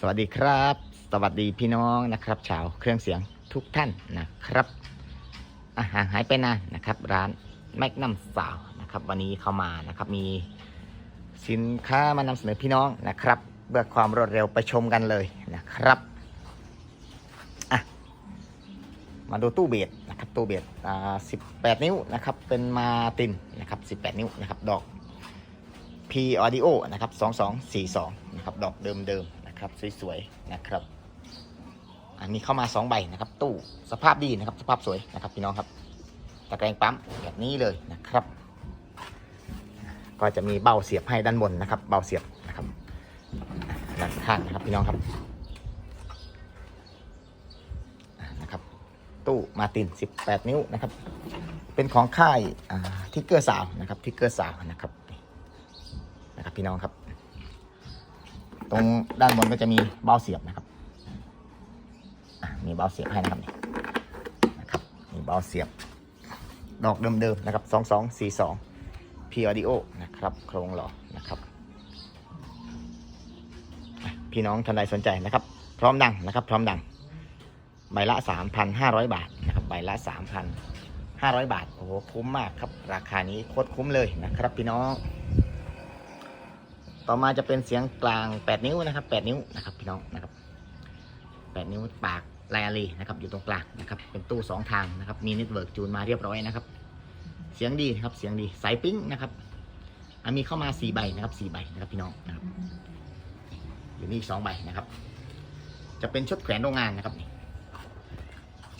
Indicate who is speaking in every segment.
Speaker 1: สวัสดีครับ สวัสดีพี่น้องนะครับ ชาวเครื่องเสียงทุกท่านนะครับอาหารหายไปนานนะครับ ร้านแมกนัมสาวนะครับ วันนี้เข้ามานะครับ มีสินค้ามานำเสนอพี่น้องนะครับเพื่อความรวดเร็วไปชมกันเลยนะครับอะมาดูตู้เบสนะครับ ตู้เบสอ่า18นิ้วนะครับ เป็นมาตินนะครับ18นิ้วนะครับ ดอก P Audio นะครับ 2242 นะครับ ดอกเดิมๆ นะครับ สวยๆนะครับ อันนี้เข้ามา2ใบนะครับ ตู้สภาพดีนะครับ สภาพสวยนะครับพี่น้องครับตะแกรงปั๊มแบบนี้เลยนะครับ ก็จะมีเบ้าเสียบให้ด้านบนนะครับ เบ้าเสียบนะครับด้านข้างนะครับพี่น้องครับนะครับ ตู้มาติน 18 นิ้วนะครับ เป็นของค่ายทิกเกอร์สาวนะครับทิกเกอร์สาวนะครับนะครับพี่น้องครับ ตรงด้านบนก็จะมีเบ้าเสียบนะครับมีเบ้าเสียบให้นะครับนี่นะครับมีเบ้าเสียบ ดอกเดิมๆนะครับสองสองสี่สองพีออดิโอนะครับโครงหล่อนะครับ พี่น้องท่านใดสนใจนะครับ พร้อมดังนะครับ พร้อมดังใบละ 3,500 บาทนะครับใบละ 3,500 บาท โอ้โห คุ้มมากครับ ราคานี้โคตรคุ้มเลยนะครับ พี่น้อง ต่อมาจะเป็นเสียงกลาง 8 นิ้วนะครับ 8 นิ้วนะครับพี่น้องนะครับ 8 นิ้วปากไลอารีนะครับอยู่ตรงกลางนะครับเป็นตู้ 2 ทางนะครับมีเน็ตเวิร์กจูนมาเรียบร้อยนะครับเสียงดีนะครับเสียงดีสายปิ้งนะครับมีเข้ามา 4 ใบนะครับ4ใบนะครับพี่น้องนะครับอยู่นี่อีก2ใบนะครับ จะเป็นชุดแขวนโรงงานนะครับ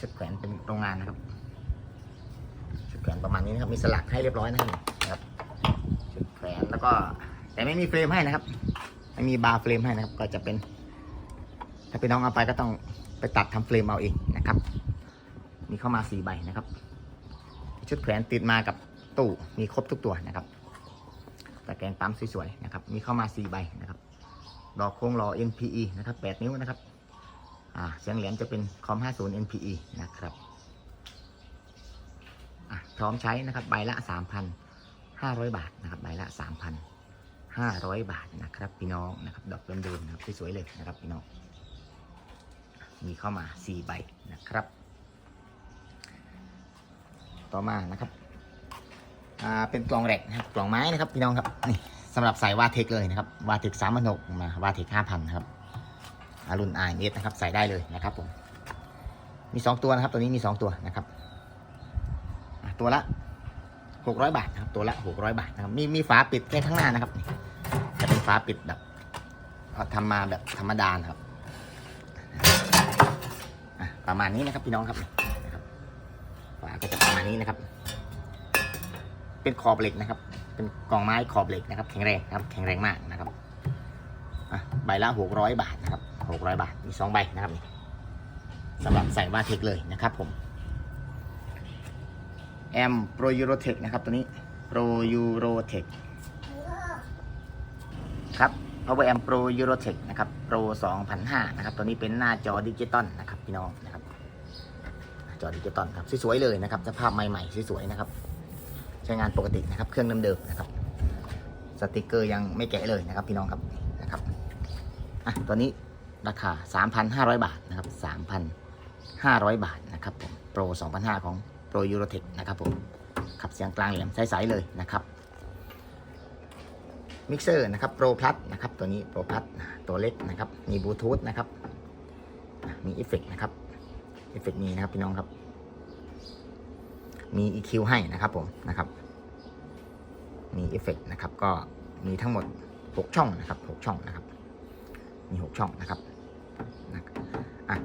Speaker 1: ชุดแขวนเป็นโรงงานนะครับชุดแขวนประมาณนี้นะครับมีสลักให้เรียบร้อยนะครับชุดแขวนแล้วก็ แต่ไม่มีเฟรมให้นะครับไม่มีบาร์เฟรมให้นะครับ ก็จะเป็น ถ้าพี่น้องเอาไปก็ต้องไปตัดทำเฟรมเอาเองนะครับ มีเข้ามาสี่ใบนะครับ ชุดแขวนติดมากับตู้มีครบทุกตัวนะครับตะแกรงปั๊มสวยๆนะครับ มีเข้ามาสี่ใบนะครับดอกโค้งรอ NPE นะครับแปดนิ้วนะครับอ่าเสียงแหลมจะเป็นคอม50 NPE นะครับอะพร้อมใช้นะครับใบละ 3,500 บาทนะครับใบละ 500 บาทนะครับพี่น้องนะครับดอกเดิมๆนะครับสวยๆเลยนะครับพี่น้อง มีเข้ามา 4 ใบนะครับ ต่อมานะครับอ่าเป็นกล่องแรกนะครับกล่องไม้นะครับพี่น้องครับนี่สำหรับสายวาเทคเลยนะครับวาเทคสามพันหกมาวาเทคห้าพันครับอารุ่น i อเนะครับใส่ได้เลยนะครับผมมี 2 ตัวนะครับตัวนี้มี 2 ตัวนะครับตัวละ600 บาทนะครับตัวละ 600 บาทนะครับมีมีฝาปิดแค่ข้างหน้านะครับ จะเป็นฝาปิดแบบเอาทำมาแบบธรรมดาครับประมาณนี้นะครับพี่น้องครับฝาก็จะประมาณนี้นะครับ เป็นขอบเหล็กนะครับ เป็นกล่องไม้ขอบเหล็กนะครับ แข็งแรงนะครับ แข็งแรงมากนะครับใบละหกร้อยบาทนะครับหกร้อยบาทมีสองใบนะครับนี่สำหรับใส่วาเทคเลยนะครับผมแอมโปรยูโรเทคนะครับตัวนี้โปรยูโรเทค Power Amp Pro Eurotech นะครับ Pro 2005นะครับ ตัวนี้เป็นหน้าจอดิจิตอลนะครับพี่น้องนะครับ จอดิจิตอลครับสวยๆเลยนะครับสภาพใหม่ๆสวยๆนะครับ ใช้งานปกตินะครับ เครื่องเดิมๆนะครับ สติกเกอร์ยังไม่แกะเลยนะครับ พี่น้องครับนะครับอะตัวนี้ราคา 3,500 บาทนะครับ 3,500 บาทนะครับผมโปร2,500ของ Pro Eurotech นะครับผมขับเสียงกลางแหลมใสๆเลยนะครับ มิกเซอร์นะครับ Pro Plus นะครับตัวนี้ Pro Plus ตัวเล็กนะครับมีบลูทูธนะครับมีเอฟเฟกนะครับเอฟเฟกมีนะครับพี่น้องครับ มี EQ ให้นะครับผมนะครับ มีเอฟเฟกนะครับก็มีทั้งหมด 6 ช่องนะครับ 6 ช่องนะครับ มี 6 ช่องนะครับนะอะ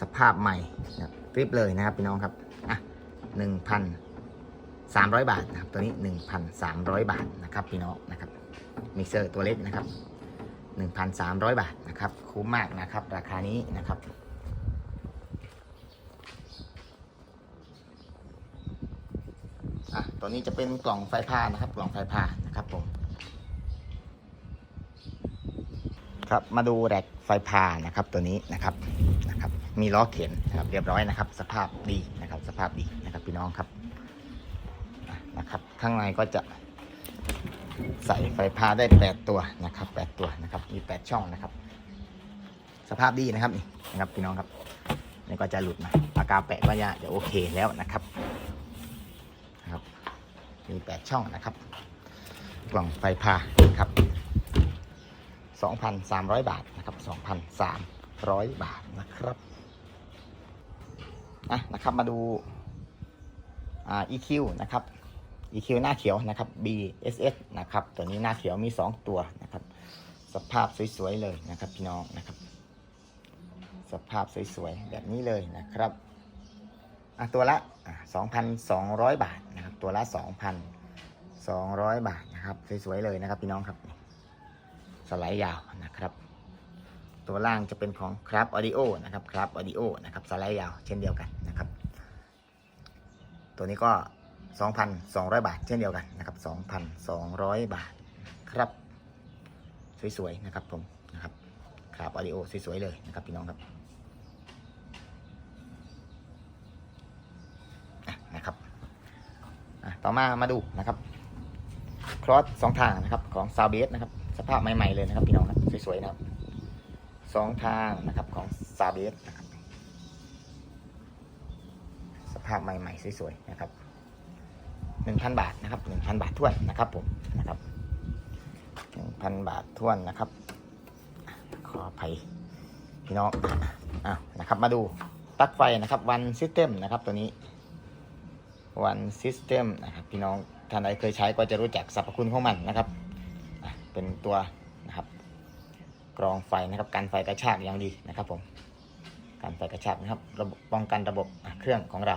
Speaker 1: สภาพใหม่นะกริปเลยนะครับพี่น้องครับอะหนึ่งพันสามร้อยบาทนะครับ ตัวนี้หนึ่งพันสามร้อยบาทนะครับพี่น้องนะครับ มิกเซอร์ตัวเล็กนะครับหนึ่งพันสามร้อยบาทนะครับ คุ้มมากนะครับ ราคานี้นะครับอะตัวนี้จะเป็นกล่องไฟผ้านะครับ กล่องไฟผ้านะครับผมครับมาดูแร็กไฟผ้านะครับตัวนี้นะครับนะครับมีล้อเข็นนะครับเรียบร้อยนะครับ สภาพดีนะครับ สภาพดีนะครับพี่น้องครับนะครับ ข้างในก็จะ ใส่ไฟผ้าได้ 8 ตัวนะครับ 8 ตัวนะครับมี 8 ช่องนะครับ สภาพดีนะครับนี่นะครับพี่น้องครับนี่ก็จะหลุดมาปากกาแปะก็จะจะโอเคแล้วนะครับนะครับ มีแปดช่องนะครับ กล่องไฟพาครับ2,300 บาทนะครับ2,300 บาทนะครับอะนะครับมาดูอ่า EQ นะครับ EQ หน้าเขียวนะครับ BSS นะครับตัวนี้หน้าเขียวมี 2 ตัวนะครับ สภาพสวยๆเลยนะครับพี่น้องนะครับ สภาพสวยๆแบบนี้เลยนะครับอะตัวละอะ2,200 บาทนะครับ ตัวละ 2,200 บาทนะครับ สวยๆเลยนะครับพี่น้องครับ สไลด์ยาวนะครับ ตัวล่างจะเป็นของครับออดิโอนะครับครับออดิโอนะครับ สไลด์ยาวเช่นเดียวกันนะครับ ตัวนี้ก็ 2,200 บาท เช่นเดียวกันนะครับ 2,200 บาทครับ สวยๆนะครับผมนะครับครับออดิโอสวยๆเลยนะครับพี่น้องครับนะครับต่อมามาดูนะครับครอสสองทางนะครับของซาวเบสนะครับสภาพใหม่ๆเลยนะครับพี่น้องครับสวยๆนะครับสองทางนะครับของซาเบสนะครับ สภาพใหม่ๆ สวยๆนะครับ หนึ่งพันบาทนะครับหนึ่งพันบาทท้วนนะครับผมนะครับหนึ่งพันบาทท้วนนะครับ ขออภัยพี่น้องอะนะครับ มาดูปลั๊กไฟนะครับวันซิสเต็มนะครับตัวนี้วันซิสเต็มนะครับพี่น้องท่านใดเคยใช้ก็จะรู้จักสรรพคุณของมันนะครับเป็นตัวนะครับ กรองไฟนะครับกันไฟกระชากอย่างดีนะครับผมกันไฟกระชากนะครับระบบป้องกันระบบเครื่องของเรา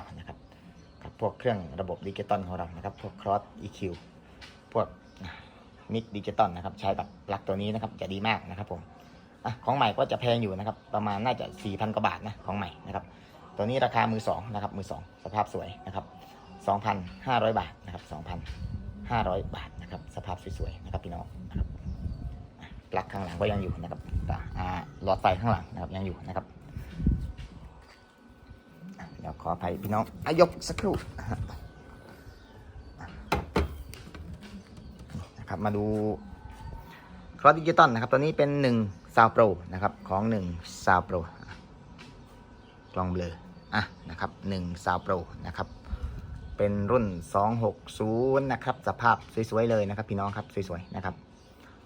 Speaker 1: พวกเครื่องระบบดิจิตอลของเรานะครับพวกครอส EQ พวกมิกดิจิตอลนะครับ ใช้กับปลั๊กตัวนี้นะครับ จะดีมากนะครับผมอของใหม่ก็จะแพงอยู่นะครับ ประมาณน่าจะ 4,000 กว่าบาทนะของใหม่นะครับตัวนี้ราคามือสองนะครับมือสองสภาพสวยนะครับ2,500 บาทนะครับ2,500 บาทนะครับ สภาพสวยๆนะครับพี่น้องนะครับปลั๊กข้างหลังก็ยังอยู่นะครับแต่อ่าหลอดไฟข้างหลังนะครับยังอยู่นะครับ เดี๋ยวขออภัยพี่น้องอายกสักครู่นะครับมาดูครอสดิจิตอลนะครับ ตัวนี้เป็น1 s o u n d Pro นะครับของ1 s o u n d Pro กล้องเบลออะนะครับ1 s o u n d Pro นะครับเป็นรุ่น 260 นะครับ สภาพสวยๆเลยนะครับ พี่น้องครับสวยๆนะครับ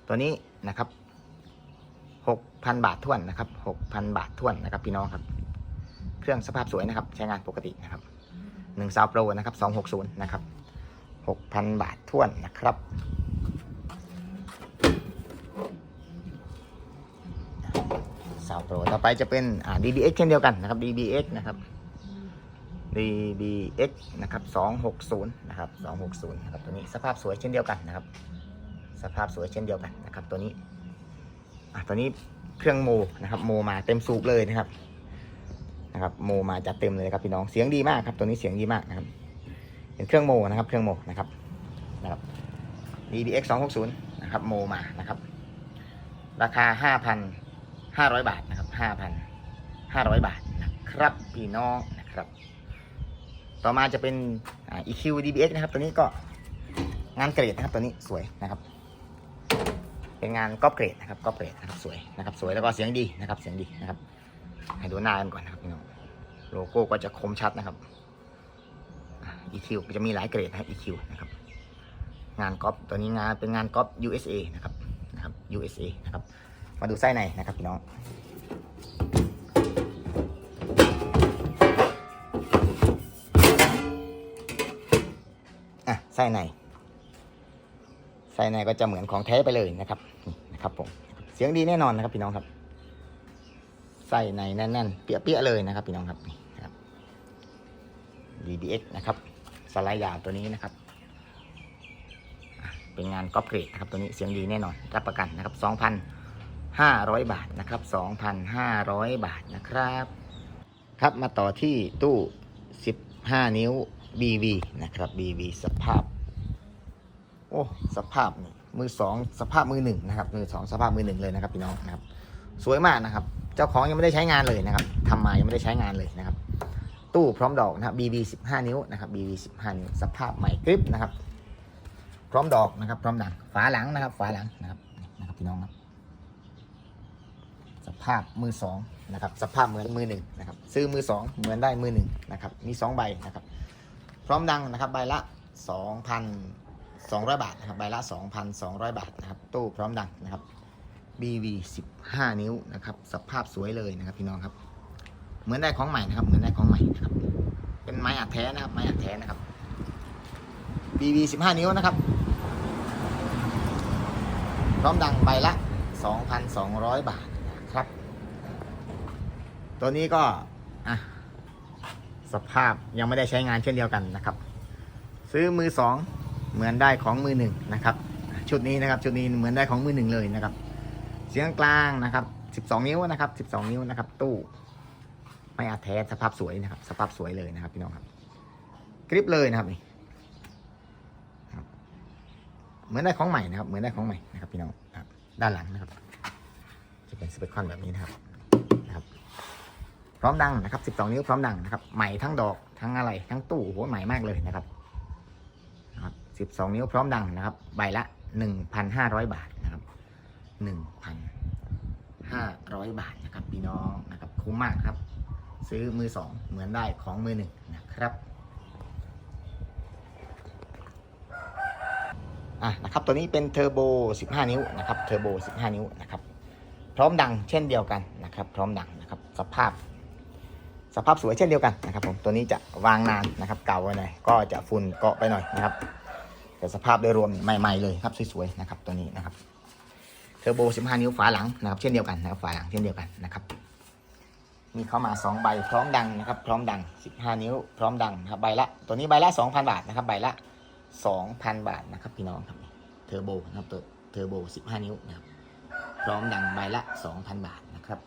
Speaker 1: ตัวนี้นะครับ 6,000 บาทท้วนนะครับ 6,000 บาทท้วนนะครับ พี่น้องครับ เครื่องสภาพสวยนะครับ ใช้งานปกตินะครับ1ซาวโปรนะครับ260นะครับ6,000บาทท้วนนะครับซาวโปรต่อไปจะเป็นอ่า DBX เช่นเดียวกันนะครับ DBX นะครับ DBX นะครับ260นะครับ260นะครับตัวนี้สภาพสวยเช่นเดียวกันนะครับ สภาพสวยเช่นเดียวกันนะครับ ตัวนี้อะตัวนี้เครื่องโมนะครับโมมาเต็มสูบเลยนะครับ นะครับโมมาจัดเต็มเลยครับพี่น้องเสียงดีมากครับตัวนี้เสียงดีมากนะครับเป็นเครื่องโมนะครับเครื่องโมนะครับนะครับ DBX 260นะครับโมมานะครับ ราคา 5,500 บาทนะครับ5,500 บาทนะครับพี่น้องนะครับ ต่อมาจะเป็นอ่า EQ DBX นะครับ ตัวนี้ก็งานเกรดนะครับตัวนี้สวยนะครับ เป็นงานก๊อปเกรดนะครับก๊อปเกรดนะครับสวยนะครับ สวยแล้วก็เสียงดีนะครับ เสียงดีนะครับให้ดูหน้ากันก่อนนะครับพี่น้อง โลโก้ก็จะคมชัดนะครับ EQ จะมีหลายเกรดนะครับ EQ นะครับ งานก๊อปตัวนี้งานเป็นงานก๊อป USA นะครับนะครับ USA นะครับ มาดูไส้ในนะครับพี่น้องอะไส้ในไส้ในก็จะเหมือนของแท้ไปเลยนะครับนะครับผมเสียงดีแน่นอนนะครับพี่น้องครับ ไส้ในแน่นๆ เปี้ยๆเลยนะครับพี่น้องครับนี่ครับ DBX นะครับสไลด์ยาวตัวนี้นะครับ เป็นงานก๊อปเกรดนะครับตัวนี้เสียงดีแน่นอนรับประกันนะครับ 2,500 บาทนะครับ 2,500 บาทนะครับ ครับมาต่อที่ตู้ 15 นิ้ว BV นะครับ BV สภาพ โอ้สภาพนี่มือสองสภาพมือหนึ่งนะครับมือสองสภาพมือหนึ่งเลยนะครับพี่น้องนะครับ สวยมากนะครับ เจ้าของยังไม่ได้ใช้งานเลยนะครับทำมายังไม่ได้ใช้งานเลยนะครับ ตู้พร้อมดอกนะครับ BB 15 นิ้วนะครับ BB 15 นิ้วสภาพใหม่กริปนะครับ พร้อมดอกนะครับ พร้อมดังฝาหลังนะครับ ฝาหลังนะครับนะครับพี่น้องครับ สภาพมือสองนะครับ สภาพเหมือนมือหนึ่งนะครับ ซื้อมือสองเหมือนได้มือหนึ่งนะครับ มีสองใบนะครับ พร้อมดังนะครับ ใบละ2,200บาทนะครับ ใบละ2,200บาทนะครับ ตู้พร้อมดังนะครับ BV 15 นิ้วนะครับ สภาพสวยเลยนะครับ พี่น้องครับ เหมือนได้ของใหม่นะครับ เหมือนได้ของใหม่นะครับ เป็นไม้อัดแท้นะครับ ไม้อัดแท้นะครับ BV 15 นิ้วนะครับ พร้อมดังใบละ 2,200 บาทนะครับ ตัวนี้ก็อะสภาพยังไม่ได้ใช้งานเช่นเดียวกันนะครับ ซื้อมือสองเหมือนได้ของมือหนึ่งนะครับ ชุดนี้นะครับ ชุดนี้เหมือนได้ของมือหนึ่งเลยนะครับ สียงกลางนะครับ 12 นิ้วนะครับ 12 นิ้วนะครับ ตู้ ไม่อาจแท้สภาพสวยนะครับ สภาพสวยเลยนะครับพี่น้องครับกริปเลยนะครับนี่เหมือนได้ของใหม่นะครับ เหมือนได้ของใหม่นะครับพี่น้องครับด้านหลังนะครับ จะเป็นสเปคคอนแบบนี้นะครับนะครับ พร้อมดังนะครับ 12 นิ้วพร้อมดังนะครับ ใหม่ทั้งดอกทั้งอะไร ทั้งตู้โอ้โหใหม่มากเลยนะครับนะครับ 12 นิ้วพร้อมดังนะครับ ใบละ 1,500 บาทนะครับ 500 บาทนะครับพี่น้องนะครับคุ้มมากครับ ซื้อมือสองเหมือนได้ของมือหนึ่งนะครับอะนะครับตัวนี้เป็นเทอร์โบ 15 นิ้วนะครับเทอร์โบ 15 นิ้วนะครับพร้อมดังเช่นเดียวกันนะครับ พร้อมดังนะครับสภาพ สภาพสวยเช่นเดียวกันนะครับผมตัวนี้จะวางนานนะครับเก่าไปหน่อยก็จะฝุ่นเกาะไปหน่อยนะครับแต่สภาพโดยรวมใหม่ๆเลยครับสวยๆนะครับตัวนี้นะครับ เทอร์โบ 15 นิ้วฝาหลังนะครับ เช่นเดียวกันนะครับฝาหลังเช่นเดียวกันนะครับ มีเข้ามา 2 ใบพร้อมดังนะครับ พร้อมดัง 15 นิ้ว พร้อมดังนะครับใบละ ตัวนี้ใบละ 2,000 บาทนะครับ ใบละ 2,000 บาทนะครับ พี่น้องครับเทอร์โบนะครับตัวเทอร์โบ 15 นิ้วนะครับ พร้อมดังใบละ 2,000 บาทนะครับ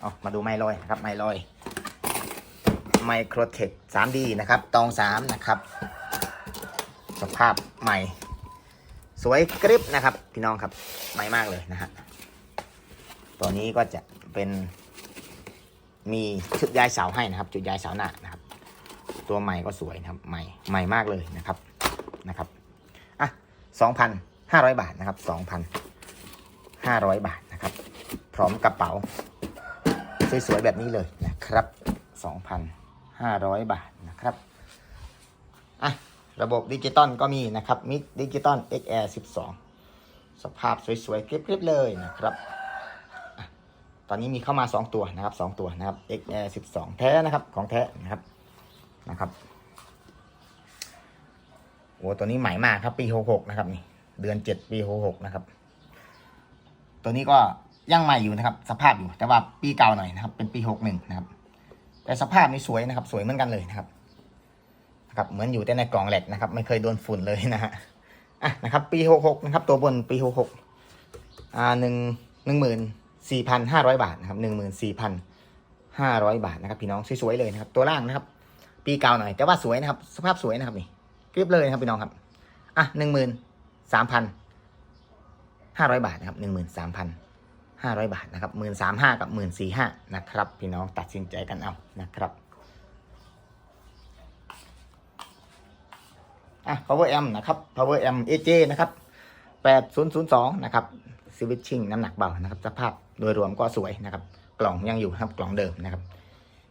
Speaker 1: เอามาดูไมลอยนะครับไมลอยไมโครเทค 3D นะครับ ตอง 3 นะครับ สภาพใหม่ สวยกริบนะครับ พี่น้องครับใหม่มากเลยนะฮะตัวนี้ก็จะเป็น มีชุดย้ายเสาให้นะครับ จุดย้ายเสาหน้านะครับ ตัวใหม่ก็สวยนะครับ ใหม่ใหม่มากเลยนะครับนะครับอะสองพันห้าร้อยบาทนะครับสองพันห้าร้อยบาทนะครับ พร้อมกระเป๋า สวยๆแบบนี้เลยนะครับสองพันห้าร้อยบาทนะครับ ระบบดิจิตอลก็มีนะครับมิกดิจิตอล XR 12 สภาพสวยๆคลิปๆเลยนะครับตอนนี้มีเข้ามา 2 ตัวนะครับ 2 ตัวนะครับ XR 12 แท้นะครับของแท้นะครับนะครับโอ้ตัวนี้ใหม่มากครับปี 66 นะครับนี่เดือน 7 ปี 66 นะครับ ตัวนี้ก็ยังใหม่อยู่นะครับ สภาพอยู่แต่ว่าปีเก่าหน่อยนะครับ เป็นปี 61 นะครับ แต่สภาพนี่สวยนะครับ สวยเหมือนกันเลยนะครับ นะครับเหมือนอยู่แต่ในกล่องแหลกนะครับ ไม่เคยโดนฝุ่นเลยนะฮะอะนะครับปี66นะครับ ตัวบนปี66อ่าหนึ่งหนึ่งหมื่นสี่พันห้าร้อยบาทนะครับหนึ่งหมื่นสี่พันห้าร้อยบาทนะครับ พี่น้องสวยๆเลยนะครับ ตัวล่างนะครับ ปีเก่าหน่อย แต่ว่าสวยนะครับ สภาพสวยนะครับนี่เรียบเลยนะครับพี่น้องครับอะหนึ่งหมื่นสามพันห้าร้อยบาทนะครับหนึ่งหมื่นสามพันห้าร้อยบาทนะครับหมื่นสามห้ากับหมื่นสี่ห้านะครับ พี่น้องตัดสินใจกันเอานะครับ อะ power amp นะครับ power amp AJ นะครับ8002 นะครับ switching น้ำหนักเบานะครับสภาพโดยรวมก็สวยนะครับ กล่องยังอยู่ครับกล่องเดิมนะครับ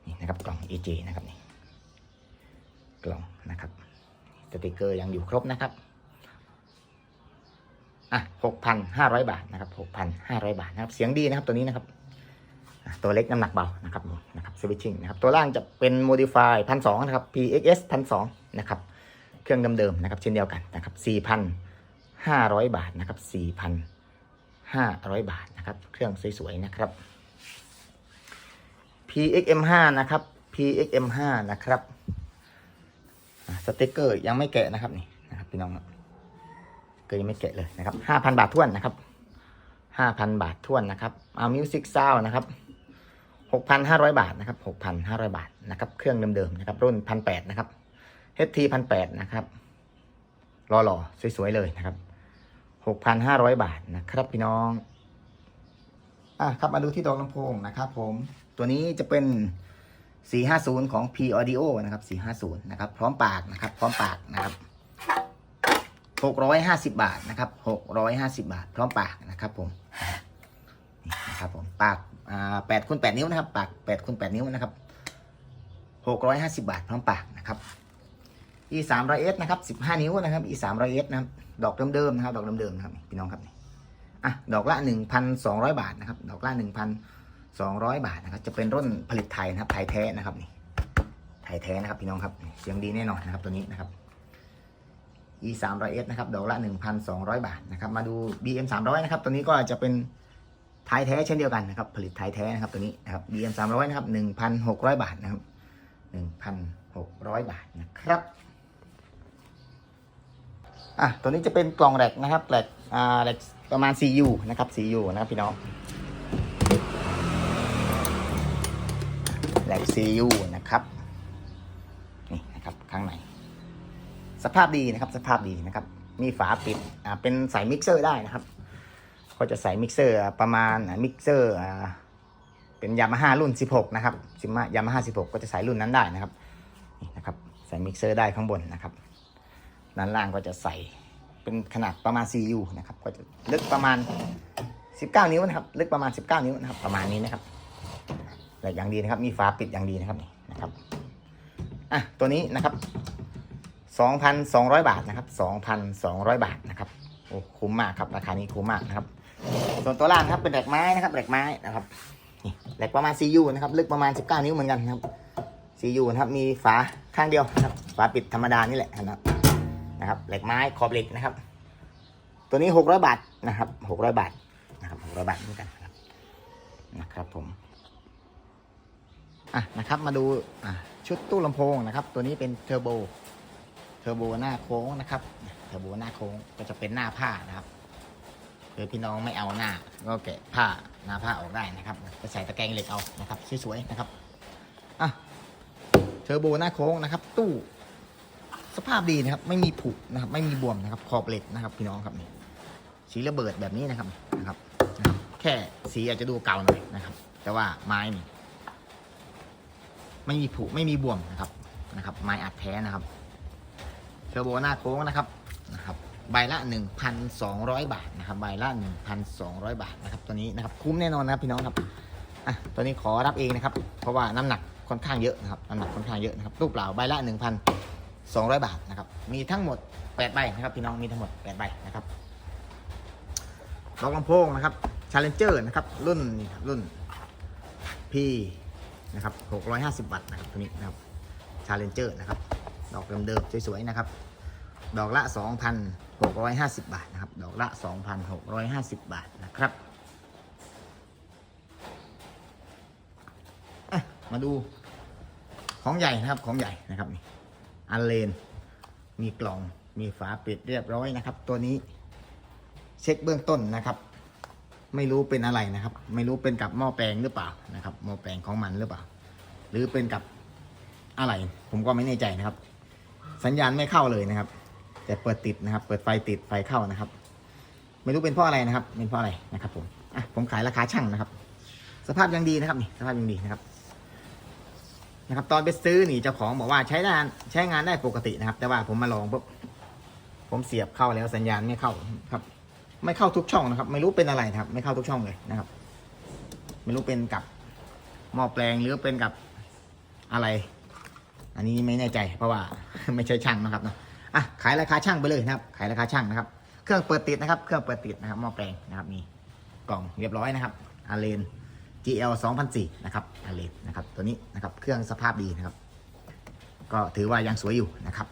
Speaker 1: นี่นะครับกล่อง AJ นะครับนี่กล่องนะครับสติกเกอร์ยังอยู่ครบนะครับอะ6,500บาทนะครับ6,500บาทนะครับ เสียงดีนะครับตัวนี้นะครับ ตัวเล็กน้ำหนักเบานะครับนี่นะครับ switching นะครับ ตัวล่างจะเป็น modify 1,200นะครับ PXS 1,200นะครับ รื่องเดิมๆนะครับ เช่นเดียวกันนะครับ 4,500 บาทนะครับ 4,500 บาทนะครับ เครื่องสวยๆนะครับ PXM5 นะครับ PXM5 นะครับสติกเกอร์ยังไม่แกะนะครับนี่นะครับพี่น้องก็ยังไม่แกะเลยนะครับ 5,000 บาทท้วนนะครับ 5,000 บาทท้วนนะครับเอามิวสิกซาวนะครับ6,500 บาทนะครับ6,500 บาทนะครับ เครื่องเดิมๆนะครับ รุ่น 1,800นะครับ HT พันแปดนะครับรอหล่อๆสวยๆเลยนะครับหกพันห้าร้อยบาทนะครับพี่น้องอะครับมาดูที่ดอกลำโพงนะครับผมตัวนี้จะเป็น 450 ของ P Audio นะครับ 450 นะครับ พร้อมปากนะครับ พร้อมปากนะครับ 650 บาทนะครับ 650 บาท พร้อมปากนะครับผมนี่นะครับผม ปากอ่า8คูณ8นิ้วนะครับ ปาก8คูณ8นิ้วนะครับ 650 บาท พร้อมปากนะครับ e 3 0 0 s นะครับ15นิ้วนะครับ e 3 0 0 s นะครับดอกเดิมๆนะครับ ดอกเดิมๆนะครับพี่น้องครับนี่อะดอกละ1,200บาทนะครับ ดอกละ1,200บาทนะครับ จะเป็นรุ่นผลิตไทยนะครับ ไทยแท้นะครับนี่ไทยแท้นะครับพี่น้องครับเสียงดีแน่นอนนะครับตัวนี้นะครับ e 3 0 0 s นะครับดอกละ1,200บาทนะครับมาดู bm 300นะครับตัวนี้ก็จะเป็นไทยแท้เช่นเดียวกันนะครับ ผลิตไทยแท้นะครับตัวนี้นะครับ bm 300นะครับ1,600บาทนะครับ1,600บาทนะครับ อะตัวนี้จะเป็นกล่องแหลกนะครับแหลกอ่าแหลกประมาณ 4U นะครับ 4U นะครับพี่น้องแหลก 4U นะครับนี่นะครับข้างในสภาพดีนะครับสภาพดีนะครับ มีฝาปิดอ่าเป็นใส่มิกเซอร์ได้นะครับ ก็จะใส่มิกเซอร์ประมาณมิกเซอร์อ่าเป็นยามาฮ่ารุ่น 16 นะครับซิมายามาฮ่า16 ก็จะใส่รุ่นนั้นได้นะครับนี่นะครับใส่มิกเซอร์ได้ข้างบนนะครับ ด้านล่างก็จะใส่เป็นขนาดประมาณ 4U นะครับ ก็จะลึกประมาณ 19 นิ้วนะครับ ลึกประมาณ 19 นิ้วนะครับ ประมาณนี้นะครับแต่อย่างดีนะครับ มีฝาปิดอย่างดีนะครับนะครับ อะ ตัวนี้นะครับ 2,200 บาทนะครับ 2,200 บาทนะครับ โอ้ คุ้มมากครับ ราคานี้คุ้มมากนะครับ ส่วนตัวล่างครับ เป็นแหลกไม้นะครับแหลกไม้นะครับ นี่แหลกประมาณ 4U นะครับ ลึกประมาณ 19 นิ้วเหมือนกันนะครับ 4U นะครับ มีฝาข้างเดียวนะครับ ฝาปิดธรรมดานี่แหละนะครับ นะครับเหล็กไม้ขอบเหล็กนะครับ ตัวนี้600บาทนะครับ600บาทนะครับ600บาทเหมือนกันนะครับนะครับผมอะนะครับมาดูอะชุดตู้ลำโพงนะครับ ตัวนี้เป็นเทอร์โบเทอร์โบหน้าโค้งนะครับเทอร์โบหน้าโค้งก็จะเป็นหน้าผ้านะครับหรือพี่น้องไม่เอาหน้า ก็แกะผ้าหน้าผ้าออกได้นะครับจะใส่ตะแกรงเหล็กเอานะครับสวยๆนะครับอะเทอร์โบหน้าโค้งนะครับ ตู้ สภาพดีนะครับ ไม่มีผุนะครับ ไม่มีบวมนะครับขอบเหล็กนะครับพี่น้องครับนี่สีระเบิดแบบนี้นะครับนะครับนะครับ แค่สีอาจจะดูเก่าหน่อยนะครับ แต่ว่าไม้นี่ไม่มีผุไม่มีบวมนะครับนะครับ ไม้อัดแท้นะครับเทอร์โบหน้าโค้งนะครับนะครับ ใบละ 1,200 บาทนะครับ ใบละ 1,200 บาทนะครับ ตัวนี้นะครับ คุ้มแน่นอนนะครับพี่น้องครับอะตัวนี้ขอรับเองนะครับ เพราะว่าน้ำหนักค่อนข้างเยอะนะครับน้ำหนักค่อนข้างเยอะนะครับตู้เปล่าใบละ 200 บาทนะครับ มีทั้งหมด8ใบนะครับพี่น้องมีทั้งหมด8ใบนะครับดอกลำโพงนะครับ Challenger นะครับ รุ่นนี่ครับรุ่น P นะครับ650 วัตต์นะครับตัวนี้นะครับ Challenger นะครับ ดอกเดิมๆสวยๆนะครับ ดอกละ 2,650 บาทนะครับ ดอกละ 2,650 บาทนะครับมาดูของใหญ่นะครับของใหญ่นะครับนี่ อันเลน มีกล่อง มีฝาปิดเรียบร้อยนะครับ ตัวนี้เช็คเบื้องต้นนะครับ ไม่รู้เป็นอะไรนะครับ ไม่รู้เป็นกับหม้อแปลงหรือเปล่านะครับ หม้อแปลงของมันหรือเปล่า หรือเป็นกับอะไร ผมก็ไม่แน่ใจนะครับ สัญญาณไม่เข้าเลยนะครับ แต่เปิดติดนะครับ เปิดไฟติดไฟเข้านะครับ ไม่รู้เป็นเพราะอะไรนะครับ เป็นเพราะอะไรนะครับ ผม อะ ผมขายราคาช่างนะครับ สภาพยังดีนะครับนี่ สภาพยังดีนะครับ นะครับ ตอนไปซื้อนี่เจ้าของบอกว่าใช้งานใช้งานได้ปกตินะครับ แต่ว่าผมมาลองปุ๊บผมเสียบเข้าแล้วสัญญาณไม่เข้าครับ ไม่เข้าทุกช่องนะครับ ไม่รู้เป็นอะไรนะครับ ไม่เข้าทุกช่องเลยนะครับ ไม่รู้เป็นกับหม้อแปลงหรือเป็นกับอะไร อันนี้ไม่แน่ใจ เพราะว่าไม่ใช่ช่างนะครับเนาะอะขายราคาช่างไปเลยนะครับ ขายราคาช่างนะครับ เครื่องเปิดติดนะครับ เครื่องเปิดติดนะครับหม้อแปลงนะครับมีกล่องเรียบร้อยนะครับอาเลน GL 2004นะครับอาเลนนะครับ ตัวนี้นะครับเครื่องสภาพดีนะครับ ก็ถือว่ายังสวยอยู่นะครับ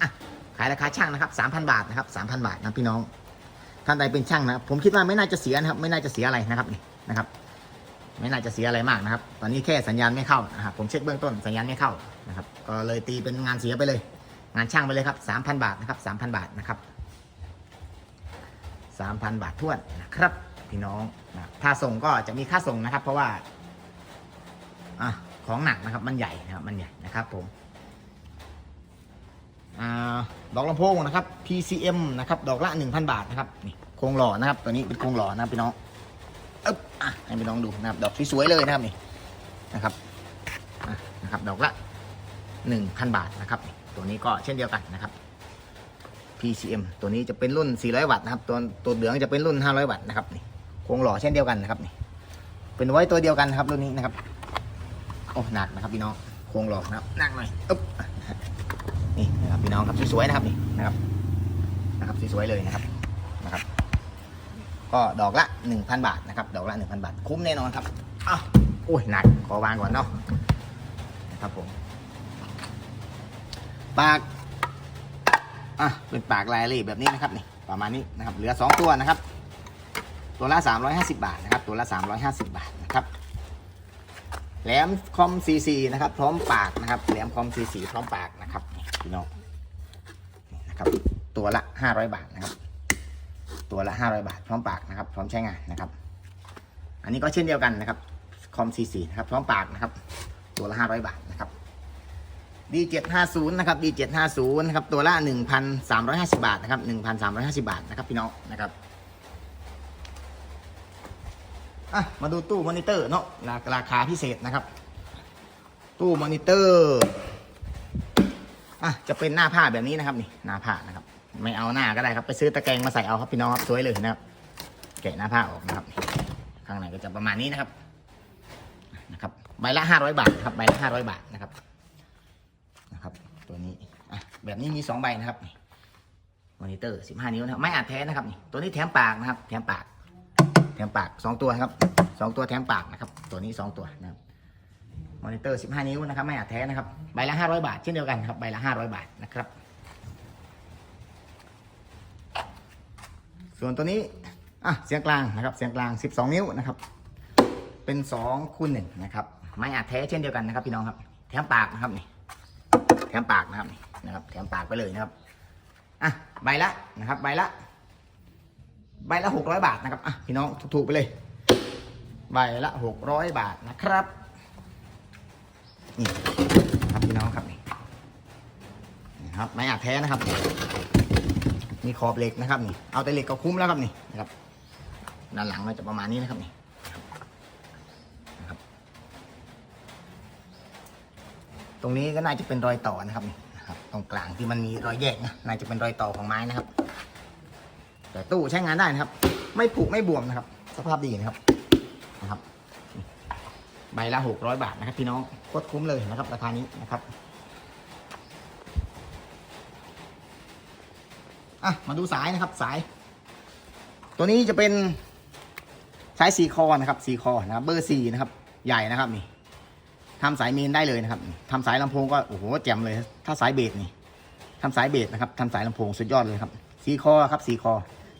Speaker 1: อะขายราคาช่างนะครับ 3,000 บาทนะครับ 3,000 บาทนะพี่น้อง ท่านใดเป็นช่างนะผมคิดว่าไม่น่าจะเสียนะครับ ไม่น่าจะเสียอะไรนะครับนี่นะครับ ไม่น่าจะเสียอะไรมากนะครับ ตอนนี้แค่สัญญาณไม่เข้านะครับผมเช็คเบื้องต้นสัญญาณไม่เข้านะครับ ก็เลยตีเป็นงานเสียไปเลย งานช่างไปเลยครับ 3,000 บาทนะครับ 3,000 บาทนะครับ 3,000 บาททวนนะครับ พี่น้องนะถ้าส่งก็จะมีค่าส่งนะครับ เพราะว่าอะของหนักนะครับมันใหญ่นะครับมันใหญ่นะครับผมอ่าดอกลำโพงนะครับ PCM นะครับ ดอกละ 1,000 บาทนะครับนี่โครงหล่อนะครับ ตัวนี้เป็นโครงหล่อนะครับพี่น้องอึ๊บอะให้พี่น้องดูนะครับ ดอกสวยๆเลยนะครับนี่นะครับอะนะครับ ดอกละ 1,000 บาทนะครับ ตัวนี้ก็เช่นเดียวกันนะครับ PCM ตัวนี้จะเป็นรุ่น 400 วัตต์นะครับ ตัวตัวเหลืองจะเป็นรุ่น 500 วัตต์นะครับนี่ โครงหล่อเช่นเดียวกันนะครับนี่เป็นไว้ตัวเดียวกันนะครับรุ่นนี้นะครับโอ้หนักนะครับพี่น้องโครงหล่อนะครับหนักหน่อยอึ๊บนี่นะครับพี่น้องครับสวยๆนะครับนี่นะครับนะครับสวยๆเลยนะครับนะครับ ก็ดอกละ 1,000 บาทนะครับ ดอกละ 1,000 บาท คุ้มแน่นอนครับอ้าวโอ้ยหนักขอวางก่อนเนาะนะครับผมปากอะเป็นปากลายรีแบบนี้นะครับนี่ประมาณนี้นะครับ เหลือ 2 ตัวนะครับ ตัวละ 350 บาทนะครับ ตัวละ 350 บาทนะครับ แหลมคอม CC นะครับ พร้อมปากนะครับ แหลมคอม CC พร้อมปากนะครับพี่น้องนี่นะครับ ตัวละ 500 บาทนะครับ ตัวละ 500 บาท พร้อมปากนะครับ พร้อมใช้งานนะครับ อันนี้ก็เช่นเดียวกันนะครับ คอม CC นะครับ พร้อมปากนะครับ ตัวละ 500 บาทนะครับ D750 นะครับ D750 นะครับ ตัวละ 1,350 บาทนะครับ 1,350 บาทนะครับพี่น้องนะครับ อะมาดูตู้มอนิเตอร์เนาะราราคาพิเศษนะครับ ตู้มอนิเตอร์อะจะเป็นหน้าผ้าแบบนี้นะครับนี่หน้าผ้านะครับ ไม่เอาหน้าก็ได้ครับไปซื้อตะแกรงมาใส่เอาครับพี่น้องครับสวยเลยนะครับแกะหน้าผ้าออกนะครับ ข้างในก็จะประมาณนี้นะครับนะครับใบละ500บาทครับใบละ500บาทนะครับนะครับ ตัวนี้อะแบบนี้มี2ใบนะครับมอนิเตอร์15นิ้วนะครับไม่อัดแท้นะครับนี่ตัวนี้แถมปากนะครับ แถมปาก มปาก2ตัวครับ2ตัวแถมปากนะครับ ตัวนี้2ตัวนะครับมอนิเตอร์ 15 นิ้วนะครับไม่อัดแท้นะครับใบละ 500 บาท เช่นเดียวกันครับใบละ 500 บาทนะครับ ส่วนตัวนี้อะเสียงกลางนะครับเสียงกลาง 12 นิ้วนะครับ เป็น2คูณ1นะครับไม่อัดแท้เช่นเดียวกันนะครับ พี่น้องครับแถมปากนะครับนี่แถมปากนะครับนี่นะครับแถมปากไปเลยนะครับอะใบละนะครับใบละ ใบละ 600 บาทนะครับอะพี่น้องถูกๆไปเลย ใบละ 600 บาทนะครับนี่ครับพี่น้องครับนี่นะครับไม่อัดแท้นะครับ มีขอบเหล็กนะครับนี่เอาแต่เหล็กก็คุ้มแล้วครับนี่นะครับด้านหลังก็จะประมาณนี้นะครับนี่นะครับ ตรงนี้ก็น่าจะเป็นรอยต่อนะครับนี่นะครับ ตรงกลางที่มันมีรอยแยกนะน่าจะเป็นรอยต่อของไม้นะครับ แต่ตู้ใช้งานได้นะครับ ไม่ผุไม่บวมนะครับ สภาพดีนะครับนะครับ ใบละหกร้อยบาทนะครับ พี่น้องโคตรคุ้มเลยนะครับ ราคานี้นะครับอะมาดูสายนะครับสาย ตัวนี้จะเป็นสายสีคอนะครับสีคอนะครับ เบอร์สี่นะครับ ใหญ่นะครับนี่ทำสายเมนได้เลยนะครับทำสายลำโพงก็โอ้โหแจ่มเลย ถ้าสายเบสนี่ทำสายเบสนะครับทำสายลำโพงสุดยอดเลยครับสีคอครับสีคอ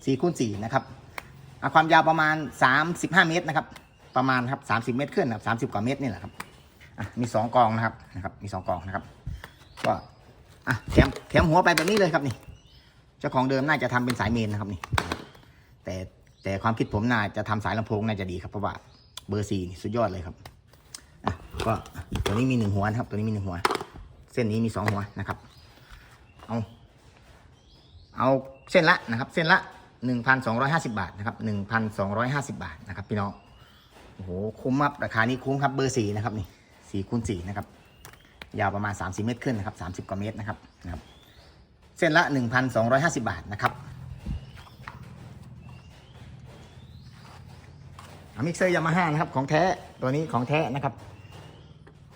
Speaker 1: สี่คูณสี่นะครับความยาวประมาณสามสิบห้าเมตรนะครับ ประมาณครับสามสิบเมตรขึ้นนะครับสามสิบกว่าเมตรนี่แหละครับมีสองกองนะครับนะครับมีสองกองนะครับก็อะแถมแถมหัวไปแบบนี้เลยครับนี่ เจ้าของเดิมน่าจะทำเป็นสายเมนนะครับนี่ แต่แต่ความคิดผมน่าจะทำสายลำโพงน่าจะดีครับเพราะว่าเบอร์สี่นี่สุดยอดเลยครับอะก็ตัวนี้มีหนึ่งหัวนะครับ ตัวนี้มีหนึ่งหัว เส้นนี้มีสองหัวนะครับ เอาเอาเส้นละนะครับ เส้นละ หนึ่งพันสองร้อยห้าสิบาทนะครับหนึ่งพันสองร้อยห้าสิบาทนะครับพี่น้องโอ้โหคุ้มครับราคานี้คุ้มครับเบอร์สี่นะครับนี่สี่คูณสี่นะครับยาวประมาณสามสิบเมตรขึ้นนะครับสามสิบกว่าเมตรนะครับนะครับ เส้นละ 1,250 บาทนะครับมิกเซอร์ยามาฮ่านะครับของแท้ตัวนี้ของแท้นะครับ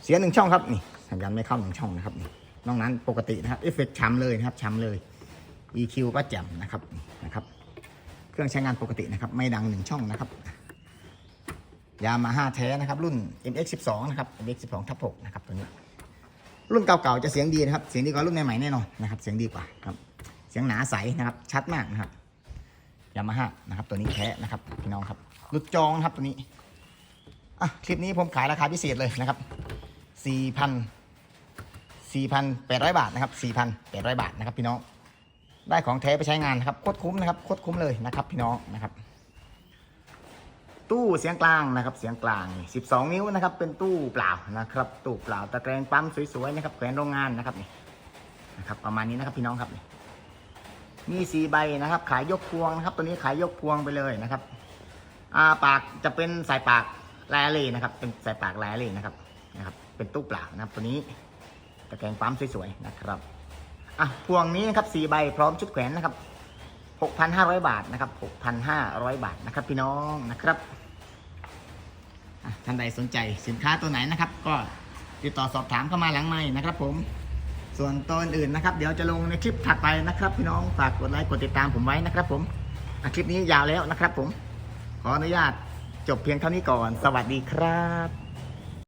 Speaker 1: เสียหนึ่งช่องครับนี่สัญญาณไม่เข้าหนึ่งช่องนะครับนี่นอกนั้นปกตินะครับเอฟเฟกช้ำเลยนะครับช้ำเลย EQ ก็แจ่มนะครับนี่นะครับ เครื่องใช้งานปกตินะครับ ไม่ดังหนึ่งช่องนะครับ ยามาฮ่าแท้นะครับ รุ่น MX12 นะครับ MX12 ทับ6นะครับตัวนี้ รุ่นเก่าๆจะเสียงดีนะครับ เสียงดีกว่ารุ่นใหม่ๆแน่นอนนะครับ เสียงดีกว่าครับ เสียงหนาใสนะครับ ชัดมากนะครับ ยามาฮ่านะครับ ตัวนี้แท้นะครับพี่น้องครับ รุดจองนะครับตัวนี้ อะคลิปนี้ผมขายราคาพิเศษเลยนะครับสี่พันสี่พันแปดร้อยบาทนะครับสี่พันแปดร้อยบาทนะครับพี่น้อง ได้ของแท้ไปใช้งานนะครับโคตรคุ้มนะครับโคตรคุ้มเลยนะครับ พี่น้องนะครับ ตู้เสียงกลางนะครับ เสียงกลาง 12 นิ้วนะครับ เป็นตู้เปล่านะครับ ตู้เปล่าตะแกรงปั๊มสวยๆนะครับแขวนโรงงานนะครับนี่นะครับประมาณนี้นะครับพี่น้องครับนี่มีสีใบนะครับ ขายยกพวงนะครับ ตัวนี้ขายยกพวงไปเลยนะครับอาปากจะเป็นสายปากลายเลนะครับ เป็นสายปากลายเลนะครับนะครับ เป็นตู้เปล่านะครับ ตัวนี้ตะแกรงปั๊มสวยๆนะครับ อะพวงนี้นะครับสี่ใบพร้อมชุดแขวนนะครับหกพันห้าร้อยบาทนะครับหกพันห้าร้อยบาทนะครับ พี่น้องนะครับท่านใดสนใจสินค้าตัวไหนนะครับ ก็ติดต่อสอบถามเข้ามาหลังไม้นะครับผมส่วนตัวอื่นนะครับ เดี๋ยวจะลงในคลิปถัดไปนะครับ พี่น้องฝากกดไลค์กดติดตามผมไว้นะครับ ผมคลิปนี้ยาวแล้วนะครับ ผมขออนุญาตจบเพียงเท่านี้ก่อน สวัสดีครับ